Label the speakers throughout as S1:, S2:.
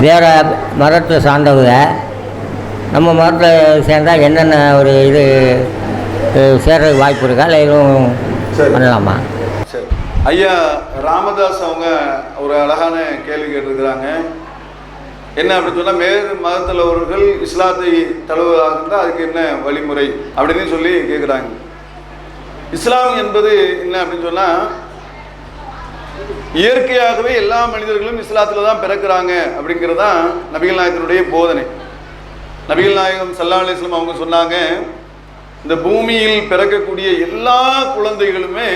S1: வேறு மதத்தை சார்ந்தவங்க. நம்ம மதத்தை சேர்ந்தால் என்னென்ன ஒரு இது சேர்றதுக்கு வாய்ப்பு இருக்கா? இல்லை எதுவும்
S2: சரி.
S1: பண்ணலாமா?
S2: சரி. ஐயா ராமதாஸ் அவங்க ஒரு அழகான கேள்வி கேட்டிருக்கிறாங்க. என்ன அப்படின்னு சொன்னால் வேறு மதத்தில் உள்ளவர்கள் இஸ்லாத்தை தழுவதாக இருந்தால் அதுக்கு என்ன வழிமுறை அப்படின்னு சொல்லி கேட்குறாங்க இஸ்லாம் என்பது என்ன அப்படின்னு சொன்னால் இயற்கையாகவே எல்லா மனிதர்களும் இஸ்லாத்தில் தான் பிறக்கிறாங்க அப்படிங்கிறது தான் நபிகள் நாயகத்தினுடைய போதனை. நபிகள் நாயகம் சல்லா அலிஸ்லம் அவங்க சொன்னாங்க இந்த பூமியில் பிறக்கக்கூடிய எல்லா குழந்தைகளுமே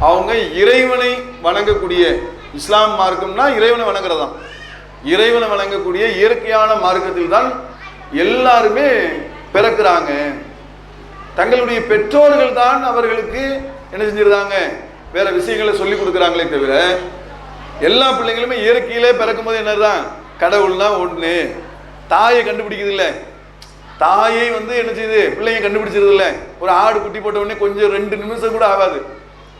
S2: அவங்க இறைவனை வணங்கக்கூடிய இஸ்லாம் மார்க்கம்னா இறைவனை வணங்குறதாம் இறைவனை வணங்கக்கூடிய இயற்கையான மார்க்கத்தில் தான் எல்லாருமே பிறக்கிறாங்க. தங்களுடைய பெற்றோர்கள் தான் அவர்களுக்கு என்ன செஞ்சிருந்தாங்க வேற விஷயங்களை சொல்லி கொடுக்குறாங்களே தவிர எல்லா பிள்ளைங்களுமே இயற்கையிலே பிறக்கும்போது என்னதான் கடவுள்னா ஒன்று தாயை கண்டுபிடிக்கிறது இல்லை தாயை வந்து என்ன செய்யுது? பிள்ளைங்க கண்டுபிடிச்சிருது இல்லை ஒரு ஆடு குட்டி போட்ட உடனே கொஞ்சம் ரெண்டு நிமிஷம் கூட ஆகாது.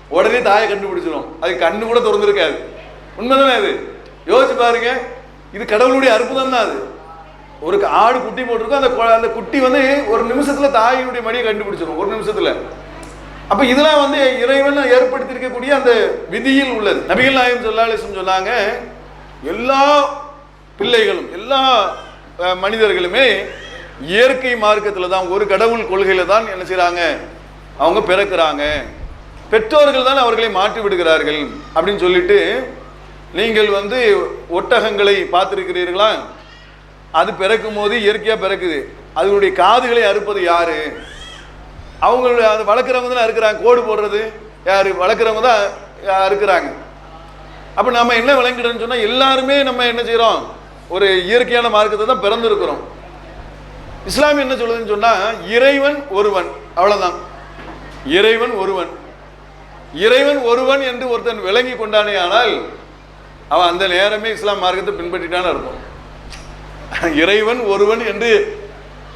S2: உடனே தாயை கண்டுபிடிச்சிடும் அது கண்ணு கூட திறந்துருக்காது. உண்மைதானே அது? யோசிச்சு பாருங்க. இது கடவுளுடைய அற்புதம் தான் அது. ஒரு ஆடு குட்டி போட்டிருக்கோம். அந்த அந்த குட்டி வந்து ஒரு நிமிஷத்துல தாயினுடைய மடியை கண்டுபிடிச்சிடும் ஒரு நிமிஷத்துல. அப்போ இதெல்லாம் வந்து இறைவன் ஏற்படுத்தியிருக்கக்கூடிய அந்த விதியில் உள்ளது. நபிகள் நாயகம் சொல்லாலிசம் சொன்னாங்க எல்லா பிள்ளைகளும் எல்லா மனிதர்களுமே இயற்கை மார்க்கத்தில் தான் ஒரு கடவுள் கொள்கையில் தான் என்ன செய்கிறாங்க அவங்க பிறக்கிறாங்க. பெற்றோர்கள் தான் அவர்களை மாற்றி விடுகிறார்கள் அப்படின்னு சொல்லிட்டு நீங்கள் வந்து ஒட்டகங்களை பார்த்துருக்கிறீர்களா? அது பிறக்கும் போது இயற்கையாக பிறக்குது. அதனுடைய காதுகளை அறுப்பது யாரு? அவங்களுடைய அது வளர்க்குறவங்க தான் இருக்கிறாங்க. கோடு போடுறது யார் வளர்க்குறவங்க தான் இருக்கிறாங்க. அப்போ நம்ம என்ன விளங்கிடுன்னு சொன்னால் எல்லாருமே நம்ம என்ன செய்கிறோம் ஒரு இயற்கையான மார்க்கத்தை தான் பிறந்திருக்கிறோம். இஸ்லாம் என்ன சொல்லுதுன்னு சொன்னால் இறைவன் ஒருவன் அவ்வளோதான் இறைவன் ஒருவன். இறைவன் ஒருவன் என்று ஒருத்தன் விளங்கி கொண்டானே ஆனால் அவன் அந்த நேரமே இஸ்லாம் மார்க்கத்தை பின்பற்றிட்டான்னு இருப்போம் இறைவன் ஒருவன் என்று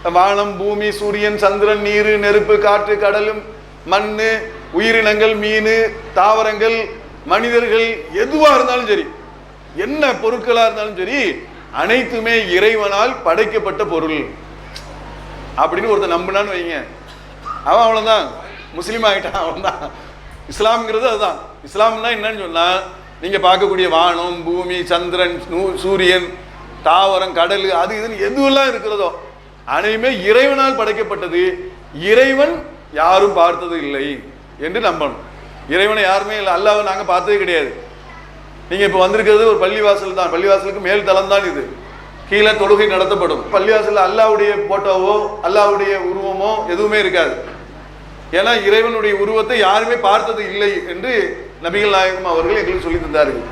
S2: வானம் பூமி சூரியன் சந்திரன் நீர் நெருப்பு காற்று கடலும் மண் உயிரினங்கள் மீன் தாவரங்கள் மனிதர்கள் எதுவா இருந்தாலும் சரி என்ன பொருட்களா இருந்தாலும் சரி அனைத்துமே இறைவனால் படைக்கப்பட்ட பொருள். அப்படின்னு ஒருத்தன் நம்பினான்னு வைங்க. அவன் அவ்வளோதான் முஸ்லீம் ஆகிட்டான் அவன்தான் இஸ்லாம்ங்கிறது அதுதான். இஸ்லாம்னா என்னன்னு சொன்னால் நீங்கள் பார்க்கக்கூடிய வானம் பூமி சந்திரன் நூ- சூரியன் தாவரம் கடல் அது இதுன்னு எதுவெல்லாம் இருக்கிறதோ அனைமே இறைவனால் படைக்கப்பட்டது. இறைவன் யாரும் பார்த்தது இல்லை என்று நம்பணும். இறைவனை யாருமே இல்லை. அல்லாவை நாங்கள் பார்த்ததே கிடையாது. நீங்கள் இப்போ வந்திருக்கிறது ஒரு பள்ளிவாசல் தான். பள்ளிவாசலுக்கு மேல் தளம் தான் இது. கீழே தொழுகை நடத்தப்படும். பள்ளிவாசலில் அல்லாவுடைய போட்டோவோ அல்லாவுடைய உருவமோ எதுவுமே இருக்காது. ஏன்னா இறைவனுடைய உருவத்தை யாருமே பார்த்தது இல்லை என்று நபிகள் நாயகம் அவர்கள் எங்களுக்கு சொல்லி தந்தார்கள்.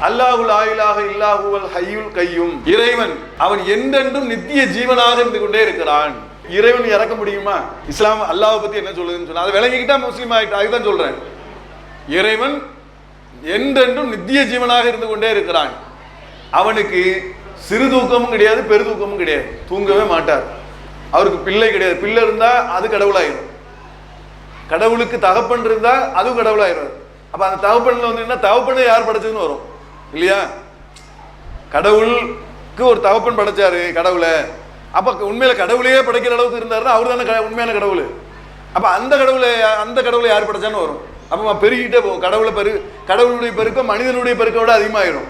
S2: அல்லாஹுல் ஆயிலாக இல்லாஹுவல் ஹய்யுல் கையும். இறைவன் அவன் என்றென்றும் நித்திய ஜீவனாக இருந்து கொண்டே இருக்கிறான். இறைவன் இறக்க முடியுமா? இஸ்லாம் அல்லாஹ் பத்தி என்ன சொல்லுதுன்னு சொன்னா அதை விளங்கிக்கிட்டா முஸ்லீம் ஆகிட்டா அதுதான் சொல்றேன். இறைவன் என்றென்றும் நித்திய ஜீவனாக இருந்து கொண்டே இருக்கிறான். அவனுக்கு சிறு தூக்கமும் கிடையாது பெரு தூக்கமும் கிடையாது. தூங்கவே மாட்டார். அவருக்கு பிள்ளை கிடையாது. பிள்ளை இருந்தா அது கடவுளாயிரும். கடவுளுக்கு தகப்பன் இருந்தா அதுவும் கடவுளாயிரும். அப்ப அந்த தகப்பன்ல வந்து என்ன? தகப்பனை யார் படைச்சதுன்னு வரும். இல்லையா? கடவுளுக்கு ஒரு தகப்பன் படைச்சாரு கடவுளை. அப்ப உண்மையில கடவுளையே படைக்கிற அளவுக்கு இருந்தாருன்னா அவர் தானே உண்மையான கடவுள். அப்ப அந்த கடவுளை அந்த கடவுளை யார் படைச்சான்னு வரும். அப்போ பெருகிட்டே போகும் கடவுளை பெரு கடவுளுடைய பெருக்கம் மனிதனுடைய பெருக்கை விட அதிகமாகிடும்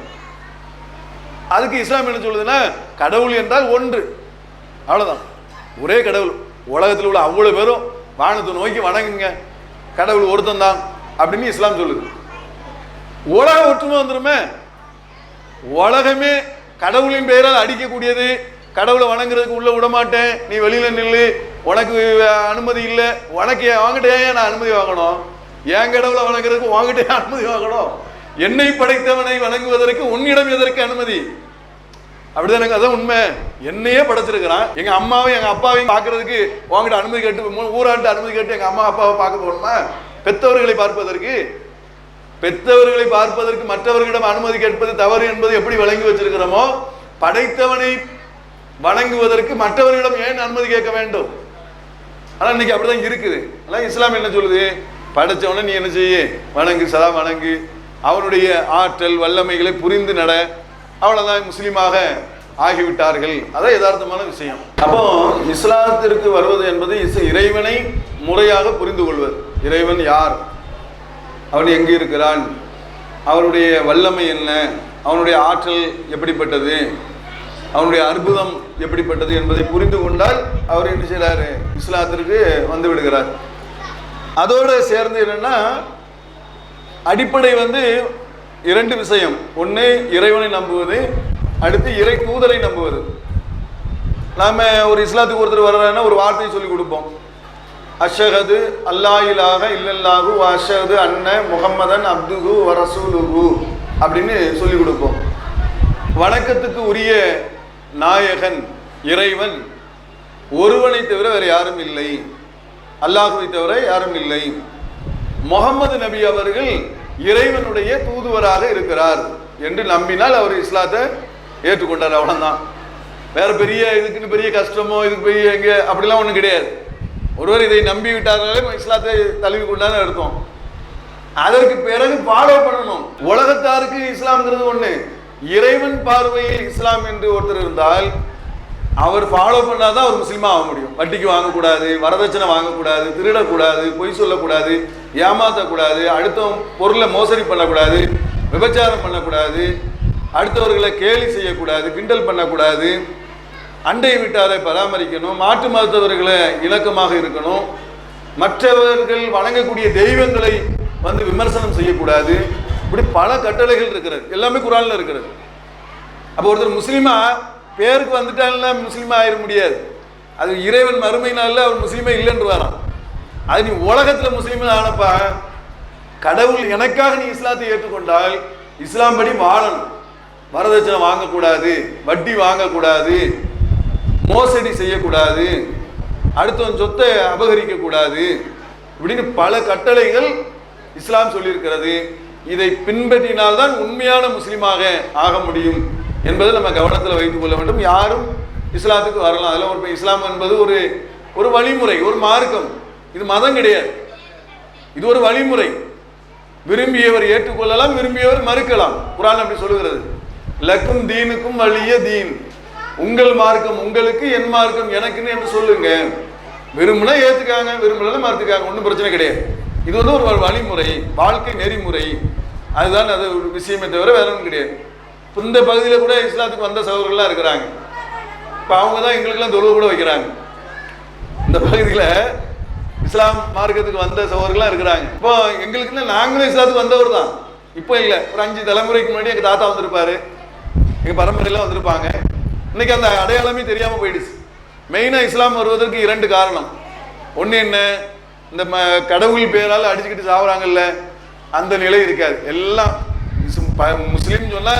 S2: அதுக்கு இஸ்லாம் என்ன சொல்லுதுன்னா கடவுள் என்றால் ஒன்று. அவ்வளோதான் ஒரே கடவுள். உலகத்தில் உள்ள அவ்வளோ பேரும் வானத்தை நோக்கி வணங்குங்க. கடவுள் ஒருத்தன் தான் அப்படின்னு இஸ்லாம் சொல்லுது. உலக ஒற்றுமை வந்துருமே. உலகமே கடவுளின் பெயரால் அடிக்கக்கூடியது. கடவுளை வணங்குறதுக்கு உள்ள விடமாட்டேன். நீ வெளியில நில்லு. உனக்கு அனுமதி இல்லை. உனக்கு வாங்கிட்டே நான் அனுமதி வாங்கணும்? என் கடவுளை வணங்குறதுக்கு வாங்கிட்டே அனுமதி வாங்கணும்? என்னை படைத்தவனை வணங்குவதற்கு உன்னிடம் எதற்கு அனுமதி? அப்படிதானே அதான் உண்மை. என்னையே படைச்சிருக்கிறான். எங்க அம்மாவையும் எங்க அப்பாவையும் பார்க்கறதுக்கு உங்ககிட்ட அனுமதி கேட்டு மூ- அனுமதி கேட்டு எங்க அம்மா அப்பாவை பார்க்க போகணுமா? பெத்தவர்களை பார்ப்பதற்கு பெற்றவர்களை பார்ப்பதற்கு மற்றவர்களிடம் அனுமதி கேட்பது தவறு என்பது எப்படி வழங்கி வச்சிருக்கிறோமோ படைத்தவனை வணங்குவதற்கு மற்றவர்களிடம் ஏன் அனுமதி கேட்க வேண்டும்? ஆனால் இன்னைக்கு அப்படிதான் இருக்குது. ஆனால் இஸ்லாம் என்ன சொல்லுது? படைச்சவனை நீ என்ன செய்ய? வணங்கு சதா வணங்கு. அவனுடைய ஆற்றல் வல்லமைகளை புரிந்து நட. அவ்வளோதான் முஸ்லீமாக ஆகிவிட்டார்கள். அதான் யதார்த்தமான விஷயம். அப்போ இஸ்லாத்திற்கு வருவது என்பது இஸ்- இறைவனை முறையாக புரிந்து கொள்வது. இறைவன் யார்? அவன் எங்கே இருக்கிறான்? அவனுடைய வல்லமை என்ன? அவனுடைய ஆற்றல் எப்படிப்பட்டது? அவனுடைய அற்புதம் எப்படிப்பட்டது என்பதை புரிந்து கொண்டால் அவர் என்ன செய்கிறார் இஸ்லாத்திற்கு வந்து விடுகிறார். அதோடு சேர்ந்து என்னென்னா அடிப்படை வந்து இரண்டு விஷயம். ஒன்று இறைவனை நம்புவது. அடுத்து இறை தூதரை நம்புவது. நாம் ஒரு இஸ்லாத்துக்கு ஒருத்தர் வர்றாருன்னா ஒரு வார்த்தையை சொல்லி கொடுப்போம். அஷஹது அல்லாயிலாக இல்லல்லாகு இல்லல்லாஹு அஷஹது அன்ன முகம்மதன் அப்துகு வரசூலுகு அப்படின்னு சொல்லி கொடுப்போம். வணக்கத்துக்கு உரிய நாயகன் இறைவன் ஒருவனை தவிர வேறு யாரும் இல்லை. அல்லாஹுவை தவிர யாரும் இல்லை. முகமது நபி அவர்கள் இறைவனுடைய தூதுவராக இருக்கிறார் என்று நம்பினால் அவர் இஸ்லாத்தை ஏற்றுக்கொண்டார் அவ்வளோதான் வேற பெரிய இதுக்குன்னு பெரிய கஷ்டமோ இதுக்கு பெரிய எங்கே அப்படிலாம் ஒன்றும் கிடையாது. ஒருவர் இதை நம்பி விட்டார்களே இஸ்லாத்தை தழுவி கொண்டான்னு அர்த்தம் அதற்கு பிறகு ஃபாலோ பண்ணணும். உலகத்தாருக்கு இஸ்லாம்ங்கிறது ஒண்ணு. இறைவன் பார்வையில் இஸ்லாம் என்று ஒருத்தர் இருந்தால் அவர் ஃபாலோ பண்ணாதான் அவர் முஸ்லீமா ஆக முடியும். வட்டிக்கு வாங்கக்கூடாது வரதட்சணை வாங்கக்கூடாது திருடக்கூடாது பொய் சொல்லக்கூடாது ஏமாற்றக்கூடாது அடுத்தவன் பொருளை மோசடி பண்ணக்கூடாது விபச்சாரம் பண்ணக்கூடாது அடுத்தவர்களை கேலி செய்யக்கூடாது கிண்டல் பண்ணக்கூடாது. அண்டை வீட்டாரை பராமரிக்கணும் மாற்று மருத்துவர்களை இலக்கமாக இருக்கணும். மற்றவர்கள் வணங்கக்கூடிய தெய்வங்களை வந்து விமர்சனம் செய்யக்கூடாது. இப்படி பல கட்டளைகள் இருக்கிறது. எல்லாமே குரானில் இருக்கிறது. அப்போ ஒருத்தர் முஸ்லீமா பேருக்கு வந்துட்டாங்கன்னா முஸ்லீமா ஆயிட முடியாது. அது இறைவன் மறுமையினால அவர் முஸ்லீமே இல்லைன்னு வரான் அது நீ உலகத்தில் முஸ்லீம் ஆனப்பா கடவுள் எனக்காக நீ இஸ்லாத்தை ஏற்றுக்கொண்டால் இஸ்லாம் படி வாழணும். வரதட்சணை வாங்கக்கூடாது வட்டி வாங்கக்கூடாது. மோசடி செய்யக்கூடாது அடுத்தவன் சொத்தை அபகரிக்க கூடாது இப்படின்னு பல கட்டளைகள் இஸ்லாம் சொல்லியிருக்கிறது. இதை பின்பற்றினால்தான் உண்மையான முஸ்லீமாக ஆக முடியும் என்பதை நம்ம கவனத்தில் வைத்துக் கொள்ள வேண்டும். யாரும் இஸ்லாத்துக்கு வரலாம். அதில் ஒரு இஸ்லாம் என்பது ஒரு ஒரு வழிமுறை ஒரு மார்க்கம். இது மதம் கிடையாது. இது ஒரு வழிமுறை. விரும்பியவர் ஏற்றுக்கொள்ளலாம் விரும்பியவர் மறுக்கலாம். குரான் அப்படி சொல்லுகிறது. லக்கும் தீனுக்கும் வழிய தீன். உங்கள் மார்க்கம் உங்களுக்கு என் மார்க்கம் எனக்குன்னு என்று சொல்லுங்க. விரும்பினா ஏத்துக்காங்க விரும்பலாம் மறுத்துக்காங்க ஒன்றும் பிரச்சனை கிடையாது. இது வந்து ஒரு வழிமுறை வாழ்க்கை நெறிமுறை. அதுதான் அது ஒரு விஷயமே தவிர வேற ஒன்றும் கிடையாது. இந்த பகுதியில் கூட இஸ்லாத்துக்கு வந்த சகோதரர்கள்லாம் இருக்கிறாங்க. இப்போ அவங்க தான் எங்களுக்கெல்லாம் தொழுவு கூட வைக்கிறாங்க. இந்த பகுதியில் இஸ்லாம் மார்க்கத்துக்கு வந்த சகோதரர்கள்லாம் இருக்கிறாங்க. இப்போ எங்களுக்குன்னா நாங்களும் இஸ்லாத்துக்கு வந்தவர் தான் இப்போ இல்லை ஒரு அஞ்சு தலைமுறைக்கு முன்னாடி எங்கள் தாத்தா வந்திருப்பாரு. எங்கள் பரம்பரையெல்லாம் வந்திருப்பாங்க. இன்னைக்கு அந்த அடையாளமே தெரியாமல் போயிடுச்சு. மெயினாக இஸ்லாம் வருவதற்கு இரண்டு காரணம். ஒன்று என்ன? இந்த ம கடவுள் பேரால் அடிச்சுக்கிட்டு சாவுறாங்கல்ல அந்த நிலை இருக்காது. எல்லாம் இஸ்- ப- முஸ்லீம் சொன்னா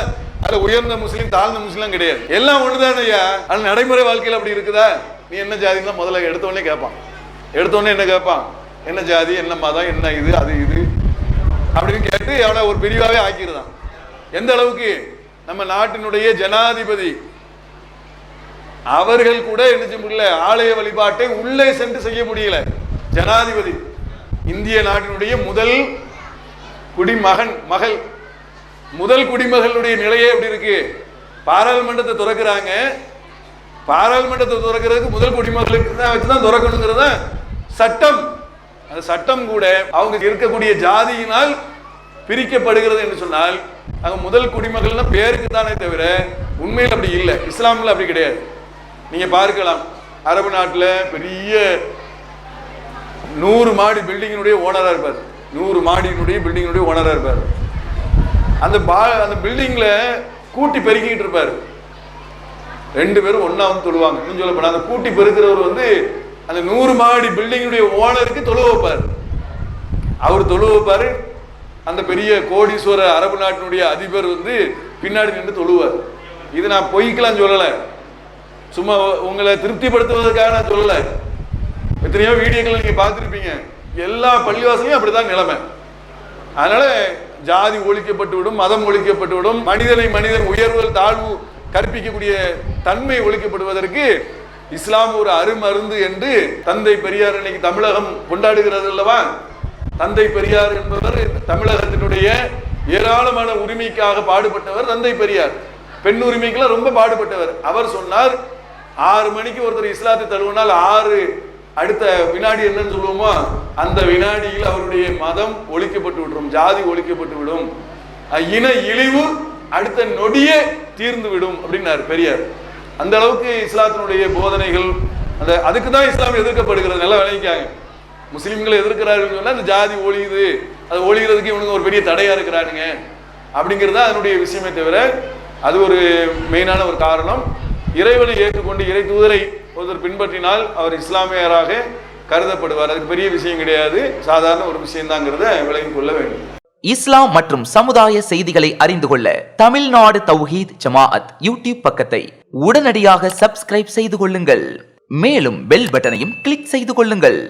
S2: அது உயர்ந்த முஸ்லீம் தாழ்ந்த முஸ்லீம் கிடையாது. எல்லாம் ஒண்ணுதானே ஐயா. அது நடைமுறை வாழ்க்கையில் அப்படி இருக்குதா? நீ என்ன ஜாதின்னு முதல்ல எடுத்தோடனே கேட்பான் எடுத்தோடனே என்ன கேட்பான் என்ன ஜாதி என்ன மதம் என்ன இது அது இது? அப்படின்னு கேட்டு அவனை ஒரு பிரிவாகவே ஆக்கிடுதான் எந்த அளவுக்கு நம்ம நாட்டினுடைய ஜனாதிபதி அவர்கள் கூட என்ன முடியல? ஆலய வழிபாட்டை உள்ளே சென்று செய்ய முடியல. ஜனாதிபதி இந்திய நாட்டினுடைய முதல் குடிமகன் மகள். முதல் குடிமகளுடைய நிலையே எப்படி இருக்கு? பாராளுமன்றத்தை திறக்கிறாங்க. பாராளுமன்றத்தை திறக்கிறதுக்கு முதல் குடிமகளுக்கு தான் வச்சு தான் திறக்கணுங்கிறத? சட்டம். அந்த சட்டம் கூட அவங்க இருக்கக்கூடிய ஜாதியினால் பிரிக்கப்படுகிறது என்று சொன்னால் அங்கே முதல் குடிமகள்னா பேருக்கு தானே தவிர உண்மையில் அப்படி இல்லை. இஸ்லாமில் அப்படி கிடையாது. நீங்க பார்க்கலாம். அரபு நாட்டில் பெரிய நூறு மாடி பில்டிங்கினுடைய ஓனராக இருப்பார். நூறு மாடியினுடைய பில்டிங்கினுடைய ஓனராக இருப்பார். அந்த பா அந்த பில்டிங்கில் கூட்டி பெருக்கிக்கிட்டு இருப்பார். ரெண்டு பேரும் ஒன்றா வந்து தொழுவாங்க. இன்னும் சொல்ல போனால் அந்த கூட்டி பெருக்கிறவர் வந்து அந்த நூறு மாடி பில்டிங்கினுடைய ஓனருக்கு தொழு வைப்பார். அவர் தொழு வைப்பார். அந்த பெரிய கோடீஸ்வர அரபு நாட்டினுடைய அதிபர் வந்து பின்னாடி நின்று தொழுவார். இது நான் பொய்க்கெல்லாம் சொல்லலை. சும்மா உங்களை திருப்திப்படுத்துவதற்காக நான் சொல்லலை. எத்தனையோ வீடியோக்கள் நீங்கள் பார்த்துருப்பீங்க. எல்லா பள்ளிவாசலையும் அப்படிதான் நிலைமை. அதனால ஜாதி ஒழிக்கப்பட்டு விடும் மதம் ஒழிக்கப்பட்டு விடும் மனிதனை மனிதன் உயர்வுகள் தாழ்வு கற்பிக்கக்கூடிய தன்மை ஒழிக்கப்படுவதற்கு இஸ்லாம் ஒரு அருமருந்து என்று தந்தை பெரியார் இன்னைக்கு தமிழகம் கொண்டாடுகிறது அல்லவா? தந்தை பெரியார் என்பவர் தமிழகத்தினுடைய ஏராளமான உரிமைக்காக பாடுபட்டவர் தந்தை பெரியார். பெண் உரிமைக்கெல்லாம் ரொம்ப பாடுபட்டவர். அவர் சொன்னார் ஆறு மணிக்கு ஒருத்தர் இஸ்லாத்தை தழுவினால் ஆறு அடுத்த வினாடி என்னன்னு சொல்லுவோமோ அந்த வினாடியில் அவருடைய மதம் ஒழிக்கப்பட்டு விடும் ஜாதி ஒழிக்கப்பட்டு விடும். இன இழிவு அடுத்த நொடியே தீர்ந்து விடும் அப்படின்னாரு பெரியார். அந்த அளவுக்கு இஸ்லாத்தினுடைய போதனைகள் அந்த அதுக்கு தான் இஸ்லாம் எதிர்க்கப்படுகிறது நல்லா விளைவிக்காங்க முஸ்லீம்களை எதிர்க்கிறாருன்னு சொன்னால் அந்த ஜாதி ஒழியுது அது ஒழிகிறதுக்கு இவனுங்க ஒரு பெரிய தடையா இருக்கிறானுங்க அப்படிங்கிறது தான் அதனுடைய விஷயமே தவிர அது ஒரு மெயினான ஒரு காரணம். இறைவனை ஏற்றுக்கொண்டு இறை தூதரை ஒருத்தர் பின்பற்றினால் அவர் இஸ்லாமியராக கருதப்படுவார். அதுக்கு பெரிய விஷயம் கிடையாது. சாதாரண ஒரு விஷயம்தாங்கிறத விலகி கொள்ள வேண்டும்.
S3: இஸ்லாம் மற்றும் சமுதாய செய்திகளை அறிந்து கொள்ள தமிழ்நாடு தௌஹீத் ஜமாஅத் யூடியூப் பக்கத்தை உடனடியாக சப்ஸ்கிரைப் செய்து கொள்ளுங்கள். மேலும் பெல் பட்டனையும் கிளிக் செய்து கொள்ளுங்கள்.